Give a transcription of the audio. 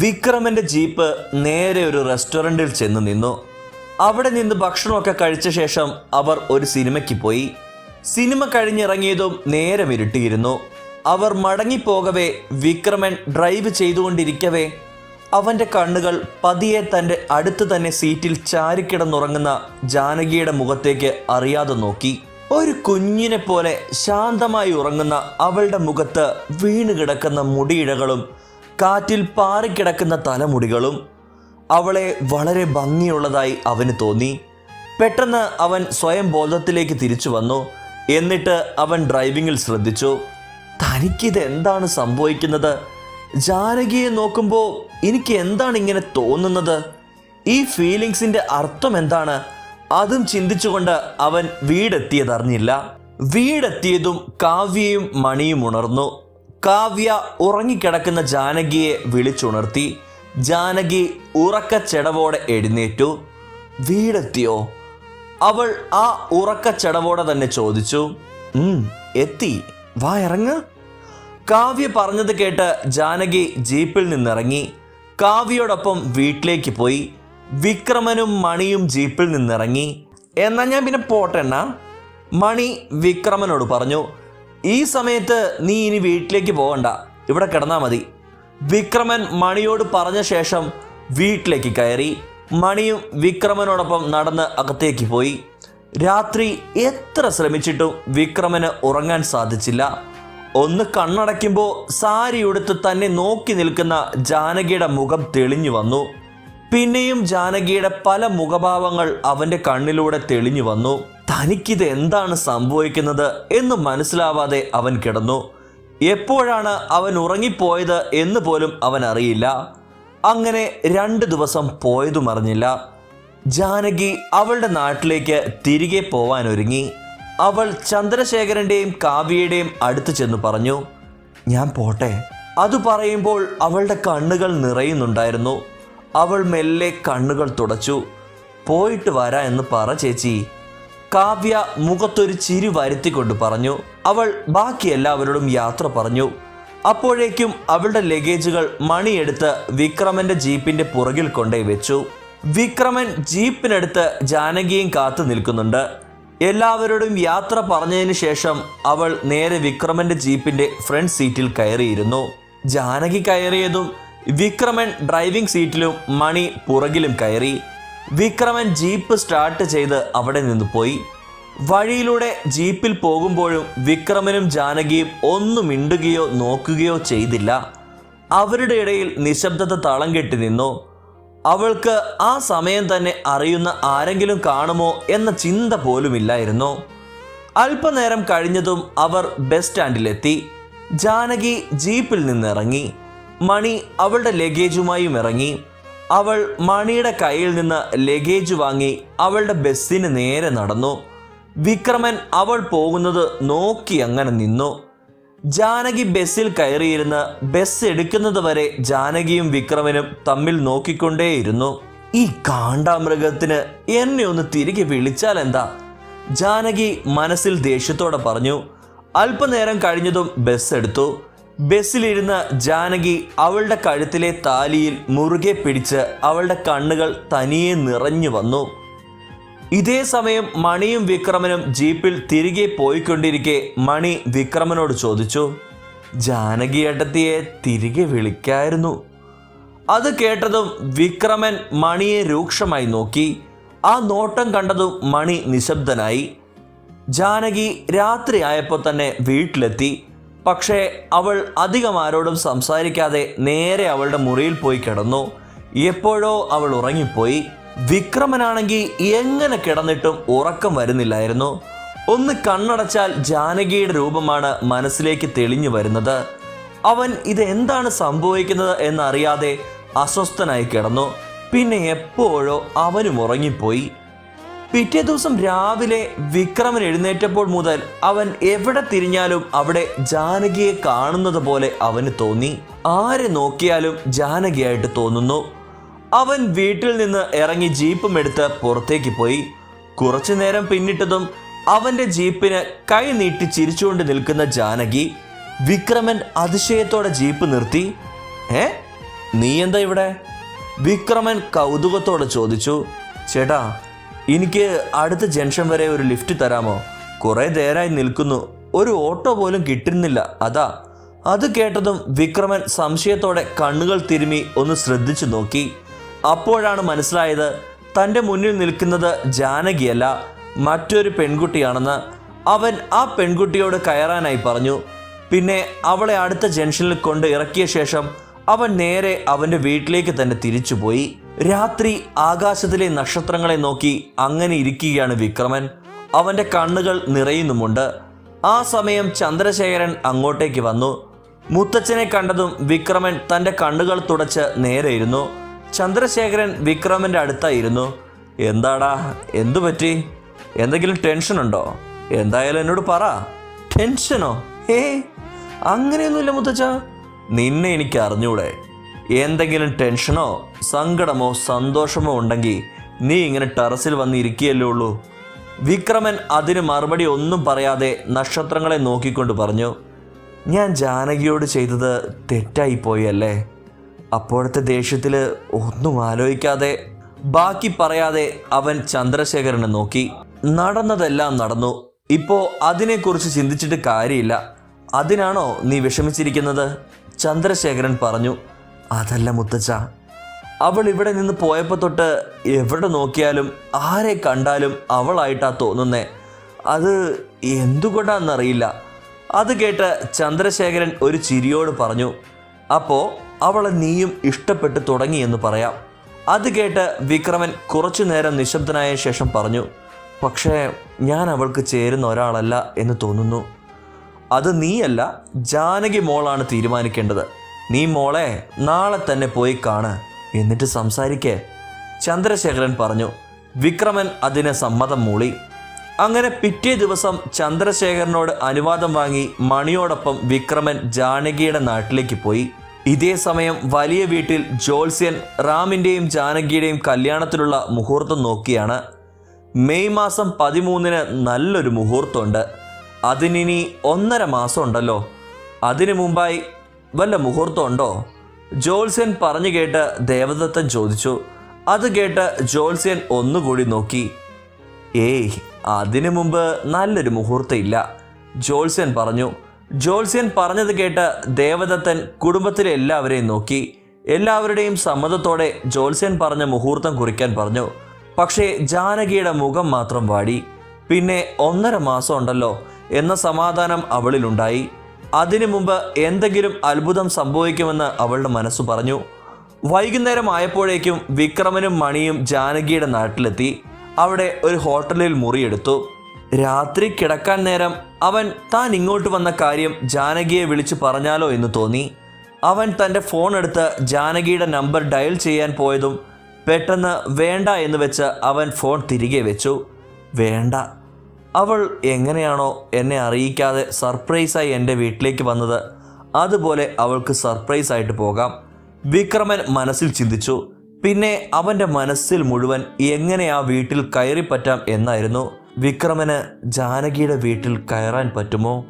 വിക്രമന്റെ jeep നേരെ ഒരു റെസ്റ്റോറന്റിൽ ചെന്ന് നിന്നു. അവിടെ നിന്ന് ഭക്ഷണമൊക്കെ കഴിച്ച ശേഷം അവർ ഒരു സിനിമയ്ക്ക് പോയി. സിനിമ കഴിഞ്ഞിറങ്ങിയതും നേരം ഇരുട്ടിയിരുന്നു. അവർ മടങ്ങിപ്പോകവേ വിക്രമൻ ഡ്രൈവ് ചെയ്തുകൊണ്ടിരിക്കവേ. അവന്റെ കണ്ണുകൾ പതിയെ തന്റെ അടുത്ത് തന്നെ സീറ്റിൽ ചാരിക്കിടന്നുറങ്ങുന്ന ജാനകിയുടെ മുഖത്തേക്ക് അറിയാതെ നോക്കി. ഒരു കുഞ്ഞിനെ പോലെ ശാന്തമായി ഉറങ്ങുന്ന അവളുടെ മുഖത്ത് വീണ് കിടക്കുന്ന മുടിയിഴകളും കാറ്റിൽ പാറിക്കിടക്കുന്ന തലമുടികളും അവളെ വളരെ ഭംഗിയുള്ളതായി അവന് തോന്നി. പെട്ടെന്ന് അവൻ സ്വയം ബോധത്തിലേക്ക് തിരിച്ചു വന്നു. എന്നിട്ട് അവൻ ഡ്രൈവിങ്ങിൽ ശ്രദ്ധിച്ചു. തനിക്കിത് എന്താണ് സംഭവിക്കുന്നത്? ജാനകിയെ നോക്കുമ്പോൾ എനിക്ക് എന്താണ് ഇങ്ങനെ തോന്നുന്നത്? ഈ ഫീലിങ്സിന്റെ അർത്ഥം എന്താണ്? അതും ചിന്തിച്ചുകൊണ്ട് അവൻ വീടെത്തിയതറിഞ്ഞില്ല. വീടെത്തിയതും കാവ്യയും മണിയും ഉണർന്നു. കാവ്യ ഉറങ്ങിക്കിടക്കുന്ന ജാനകിയെ വിളിച്ചുണർത്തി ജാനകി ഉറക്കച്ചെടവോടെ എഴുന്നേറ്റു. വീടെത്തിയോ? അവൾ ആ ഉറക്കച്ചെടവോടെ തന്നെ ചോദിച്ചു എത്തി. വാ ഇറങ്ങ. കാവ്യ പറഞ്ഞത് കേട്ട് ജാനകി ജീപ്പിൽ നിന്നിറങ്ങി. കാവ്യയോടൊപ്പം വീട്ടിലേക്ക് പോയി. വിക്രമനും മണിയും ജീപ്പിൽ നിന്നിറങ്ങി. എന്നാ ഞാൻ പിന്നെ പോട്ടെണ്ണ. മണി വിക്രമനോട് പറഞ്ഞു ഈ സമയത്ത് നീ ഇനി വീട്ടിലേക്ക് പോകണ്ട. ഇവിടെ കിടന്നാൽ മതി. വിക്രമൻ മണിയോട് പറഞ്ഞ ശേഷം വീട്ടിലേക്ക് കയറി. മണിയും വിക്രമനോടൊപ്പം നടന്ന് അകത്തേക്ക് പോയി. രാത്രി എത്ര ശ്രമിച്ചിട്ടും വിക്രമന് ഉറങ്ങാൻ സാധിച്ചില്ല. ഒന്ന് കണ്ണടയ്ക്കുമ്പോൾ സാരി ഉടുത്ത് തന്നെ നോക്കി നിൽക്കുന്ന ജാനകിയുടെ മുഖം തെളിഞ്ഞു വന്നു. പിന്നെയും ജാനകിയുടെ പല മുഖഭാവങ്ങൾ അവന്റെ കണ്ണിലൂടെ തെളിഞ്ഞു വന്നു. തനിക്കിത് എന്താണ് സംഭവിക്കുന്നത് എന്ന് മനസ്സിലാവാതെ അവൻ കിടന്നു. എപ്പോഴാണ് അവൻ ഉറങ്ങിപ്പോയത് എന്ന് പോലും അവൻ അറിയില്ല. അങ്ങനെ രണ്ട് ദിവസം പോയതും അറിഞ്ഞില്ല. ജാനകി അവളുടെ നാട്ടിലേക്ക് തിരികെ പോവാൻ ഒരുങ്ങി അവൾ ചന്ദ്രശേഖരന്റെയും കാവ്യയുടെയും അടുത്ത് ചെന്ന് പറഞ്ഞു ഞാൻ പോട്ടെ. അത് പറയുമ്പോൾ അവളുടെ കണ്ണുകൾ നിറയുന്നുണ്ടായിരുന്നു. അവൾ മെല്ലെ കണ്ണുകൾ തുടച്ചു. പോയിട്ട് വരാ എന്ന് പറ ചേച്ചി. കാവ്യ മുഖത്തൊരു ചിരി വരുത്തിക്കൊണ്ട് പറഞ്ഞു. അവൾ ബാക്കി എല്ലാവരോടും യാത്ര പറഞ്ഞു. അപ്പോഴേക്കും അവളുടെ ലഗേജുകൾ മണിയെടുത്ത് വിക്രമന്റെ ജീപ്പിന്റെ പുറകിൽ കൊണ്ടേ വെച്ചു. വിക്രമൻ ജീപ്പിനടുത്ത് ജാനകിയും കാത്തു നിൽക്കുന്നുണ്ട്. എല്ലാവരോടും യാത്ര പറഞ്ഞതിന് ശേഷം അവൾ നേരെ വിക്രമന്റെ ജീപ്പിന്റെ ഫ്രണ്ട് സീറ്റിൽ കയറിയിരുന്നു. ജാനകി കയറിയതും വിക്രമൻ ഡ്രൈവിംഗ് സീറ്റിലും മണി പുറകിലും കയറി. വിക്രമൻ ജീപ്പ് സ്റ്റാർട്ട് ചെയ്ത് അവിടെ നിന്ന് പോയി. വഴിയിലൂടെ ജീപ്പിൽ പോകുമ്പോഴും വിക്രമനും ജാനകിയും ഒന്നും മിണ്ടുകയോ നോക്കുകയോ ചെയ്തില്ല. അവരുടെ ഇടയിൽ നിശബ്ദത തളം കെട്ടി നിന്നു. അവൾക്ക് ആ സമയം തന്നെ അറിയുന്ന ആരെങ്കിലും കാണുമോ എന്ന ചിന്ത പോലുമില്ലായിരുന്നു. അല്പനേരം കഴിഞ്ഞതും അവർ ബസ് സ്റ്റാൻഡിലെത്തി. ജാനകി ജീപ്പിൽ നിന്നിറങ്ങി. മണി അവളുടെ ലഗേജുമായും ഇറങ്ങി. അവൾ മണിയുടെ കയ്യിൽ നിന്ന് ലഗേജ് വാങ്ങി അവളുടെ ബസ്സിന് നേരെ നടന്നു. വിക്രമൻ അവൾ പോകുന്നത് നോക്കി അങ്ങനെ നിന്നു. ജാനകി ബസ്സിൽ കയറിയിരുന്ന് ബസ് എടുക്കുന്നത് വരെ ജാനകിയും വിക്രമനും തമ്മിൽ നോക്കിക്കൊണ്ടേയിരുന്നു. ഈ കാണ്ടാമൃഗത്തിന് എന്നെ ഒന്ന് തിരികെ വിളിച്ചാൽ എന്താ? ജാനകി മനസ്സിൽ ദേഷ്യത്തോടെ പറഞ്ഞു. അല്പനേരം കഴിഞ്ഞതും ബസ് എടുത്തു. ബസ്സിലിരുന്ന് ജാനകി അവളുടെ കഴുത്തിലെ താലിയിൽ മുറുകെ പിടിച്ച് അവളുടെ കണ്ണുകൾ തനിയെ നിറഞ്ഞു വന്നു. ഇതേ സമയം മണിയും വിക്രമനും ജീപ്പിൽ തിരികെ പോയിക്കൊണ്ടിരിക്കെ മണി വിക്രമനോട് ചോദിച്ചു ജാനകി ഏട്ടത്തിയെ തിരികെ വിളിക്കായിരുന്നു. അത് കേട്ടതും വിക്രമൻ മണിയെ രൂക്ഷമായി നോക്കി. ആ നോട്ടം കണ്ടതും മണി നിശബ്ദനായി. ജാനകി രാത്രിയായപ്പോൾ തന്നെ വീട്ടിലെത്തി. പക്ഷേ അവൾ അധികം ആരോടും സംസാരിക്കാതെ നേരെ അവളുടെ മുറിയിൽ പോയി കിടന്നു. എപ്പോഴോ അവൾ ഉറങ്ങിപ്പോയി. വിക്രമനാണെങ്കിൽ എങ്ങനെ കിടന്നിട്ടും ഉറക്കം വരുന്നില്ലായിരുന്നു. ഒന്ന് കണ്ണടച്ചാൽ ജാനകിയുടെ രൂപമാണ് മനസ്സിലേക്ക് തെളിഞ്ഞു വരുന്നത്. അവൻ ഇത് എന്താണ് സംഭവിക്കുന്നത് എന്നറിയാതെ അസ്വസ്ഥനായി കിടന്നു. പിന്നെ എപ്പോഴോ അവനും ഉറങ്ങിപ്പോയി. പിറ്റേ ദിവസം രാവിലെ വിക്രമൻ എഴുന്നേറ്റപ്പോൾ മുതൽ അവൻ എവിടെ തിരിഞ്ഞാലും അവിടെ ജാനകിയെ കാണുന്നത് പോലെ അവന് തോന്നി. ആരെ നോക്കിയാലും ജാനകിയായിട്ട് തോന്നുന്നു. അവൻ വീട്ടിൽ നിന്ന് ഇറങ്ങി ജീപ്പും എടുത്ത് പുറത്തേക്ക് പോയി. കുറച്ചു നേരം പിന്നിട്ടതും അവന്റെ ജീപ്പിന് കൈ നീട്ടി ചിരിച്ചുകൊണ്ട് നിൽക്കുന്ന ജാനകി വിക്രമൻ അതിശയത്തോടെ ജീപ്പ് നിർത്തി. ഏ? നീ എന്താ ഇവിടെ? വിക്രമൻ കൗതുകത്തോടെ ചോദിച്ചു. ചേട്ടാ എനിക്ക് അടുത്ത ജംഗ്ഷൻ വരെ ഒരു ലിഫ്റ്റ് തരാമോ? കുറേ നേരമായി നിൽക്കുന്നു. ഒരു ഓട്ടോ പോലും കിട്ടുന്നില്ല അതാ. അത് കേട്ടതും വിക്രമൻ സംശയത്തോടെ കണ്ണുകൾ തിരുമി ഒന്ന് ശ്രദ്ധിച്ചു നോക്കി. അപ്പോഴാണ് മനസ്സിലായത് തന്റെ മുന്നിൽ നിൽക്കുന്നത് ജാനകിയല്ല മറ്റൊരു പെൺകുട്ടിയാണെന്ന്. അവൻ ആ പെൺകുട്ടിയോട് കയറാനായി പറഞ്ഞു. പിന്നെ അവളെ അടുത്ത ജംഗ്ഷനിൽ കൊണ്ട് ഇറക്കിയ ശേഷം അവൻ നേരെ അവന്റെ വീട്ടിലേക്ക് തന്നെ തിരിച്ചുപോയി. രാത്രി ആകാശത്തിലെ നക്ഷത്രങ്ങളെ നോക്കി അങ്ങനെ ഇരിക്കുകയാണ് വിക്രമൻ. അവന്റെ കണ്ണുകൾ നിറയുന്നുമുണ്ട്. ആ സമയം ചന്ദ്രശേഖരൻ അങ്ങോട്ടേക്ക് വന്നു. മുത്തച്ഛനെ കണ്ടതും വിക്രമൻ തന്റെ കണ്ണുകൾ തുടച്ച് നേരെ ഇരുന്നു. ചന്ദ്രശേഖരൻ വിക്രമന്റെ അടുത്തായിരുന്നു. എന്താടാ എന്തു പറ്റി? എന്തെങ്കിലും ടെൻഷൻ ഉണ്ടോ? എന്തായാലും എന്നോട് പറ. ടെൻഷനോ ഏ അങ്ങനെയൊന്നുമില്ല മുത്തച്ഛ. നിന്നെ എനിക്ക് അറിഞ്ഞൂടെ എന്തെങ്കിലും ടെൻഷനോ സങ്കടമോ സന്തോഷമോ ഉണ്ടെങ്കിൽ നീ ഇങ്ങനെ ടെറസിൽ വന്ന് ഇരിക്കുകയല്ലേ ഉള്ളൂ. വിക്രമൻ അതിന് മറുപടി ഒന്നും പറയാതെ നക്ഷത്രങ്ങളെ നോക്കിക്കൊണ്ട് പറഞ്ഞു ഞാൻ ജാനകിയോട് ചെയ്തത് തെറ്റായിപ്പോയി അല്ലേ അപ്പോഴത്തെ ദേഷ്യത്തിൽ ഒന്നും ആലോചിക്കാതെ ബാക്കി പറയാതെ അവൻ ചന്ദ്രശേഖരനെ നോക്കി. നടന്നതെല്ലാം നടന്നു. ഇപ്പോൾ അതിനെക്കുറിച്ച് ചിന്തിച്ചിട്ട് കാര്യമില്ല. അതിനാണോ നീ വിഷമിച്ചിരിക്കുന്നത്? ചന്ദ്രശേഖരൻ പറഞ്ഞു അതല്ല മുത്തച്ഛ. അവൾ ഇവിടെ നിന്ന് പോയപ്പോൾ തൊട്ട് എവിടെ നോക്കിയാലും ആരെ കണ്ടാലും അവളായിട്ടാ തോന്നുന്നേ. അത് എന്തുകൊണ്ടാണെന്നറിയില്ല അത് കേട്ട് ചന്ദ്രശേഖരൻ ഒരു ചിരിയോട് പറഞ്ഞു അപ്പോൾ അവളെ നീയും ഇഷ്ടപ്പെട്ട് തുടങ്ങിയെന്ന് പറയാം. അത് കേട്ട് വിക്രമൻ കുറച്ചു നേരം നിശബ്ദനായ ശേഷം പറഞ്ഞു പക്ഷേ ഞാൻ അവൾക്ക് ചേരുന്ന ഒരാളല്ല എന്ന് തോന്നുന്നു. അത് നീയല്ല ജാനകി മോളാണ് തീരുമാനിക്കേണ്ടത്. നീ മോളെ നാളെ തന്നെ പോയി കാണ്. എന്നിട്ട് സംസാരിക്കേ. ചന്ദ്രശേഖരൻ പറഞ്ഞു വിക്രമൻ അതിന് സമ്മതം മൂളി. അങ്ങനെ പിറ്റേ ദിവസം ചന്ദ്രശേഖരനോട് അനുവാദം വാങ്ങി മണിയോടൊപ്പം വിക്രമൻ ജാനകിയുടെ നാട്ടിലേക്ക് പോയി. ഇതേ സമയം വലിയ വീട്ടിൽ ജോത്സ്യൻ റാമിന്റെയും ജാനകിയുടെയും കല്യാണത്തിനുള്ള മുഹൂർത്തം നോക്കിയാണ്. മെയ് മാസം പതിമൂന്നിന് നല്ലൊരു മുഹൂർത്തമുണ്ട്. അതിനിനി ഒന്നര മാസം ഉണ്ടല്ലോ. അതിനു മുമ്പായി വല്ല മുഹൂർത്തം ഉണ്ടോ ജോത്സ്യൻ പറഞ്ഞു കേട്ട് ദേവദത്തൻ ചോദിച്ചു. അത് കേട്ട് ജോത്സ്യൻ ഒന്നുകൂടി നോക്കി. ഏയ് അതിനു മുമ്പ് നല്ലൊരു മുഹൂർത്തം ഇല്ല ജോത്സ്യൻ പറഞ്ഞു. ജോത്സ്യൻ പറഞ്ഞത് കേട്ട് ദേവദത്തൻ കുടുംബത്തിലെ എല്ലാവരെയും നോക്കി. എല്ലാവരുടെയും സമ്മതത്തോടെ ജോത്സ്യൻ പറഞ്ഞ മുഹൂർത്തം കുറിക്കാൻ പറഞ്ഞു. പക്ഷേ ജാനകിയുടെ മുഖം മാത്രം വാടി. പിന്നെ ഒന്നര മാസം ഉണ്ടല്ലോ എന്ന സമാധാനം അവളിലുണ്ടായി. അതിനു മുമ്പ് എന്തെങ്കിലും അത്ഭുതം സംഭവിക്കുമെന്ന് അവളുടെ മനസ്സ് പറഞ്ഞു. വൈകുന്നേരം ആയപ്പോഴേക്കും വിക്രമനും മണിയും ജാനകിയുടെ നാട്ടിലെത്തി. അവിടെ ഒരു ഹോട്ടലിൽ മുറിയെടുത്തു. രാത്രി കിടക്കാൻ നേരം അവൻ താൻ ഇങ്ങോട്ട് വന്ന കാര്യം ജാനകിയെ വിളിച്ചു പറഞ്ഞാലോ എന്ന് തോന്നി. അവൻ തന്റെ ഫോൺ എടുത്ത് ജാനകിയുടെ നമ്പർ ഡയൽ ചെയ്യാൻ പോയതും പെട്ടെന്ന് വേണ്ട എന്ന് വെച്ച് അവൻ ഫോൺ തിരികെ വെച്ചു. വേണ്ട അവൾ എങ്ങനെയാണോ എന്നെ അറിയിക്കാതെ സർപ്രൈസായി എന്റെ വീട്ടിലേക്ക് വന്നത്. അതുപോലെ അവൾക്ക് സർപ്രൈസ് ആയിട്ട് പോകാം. വിക്രമൻ മനസ്സിൽ ചിന്തിച്ചു. പിന്നെ അവന്റെ മനസ്സിൽ മുഴുവൻ എങ്ങനെ ആ വീട്ടിൽ കയറിപ്പറ്റാം എന്നായിരുന്നു. വിക്രമന് ജാനകിയുടെ വീട്ടിൽ കയറാൻ പറ്റുമോ?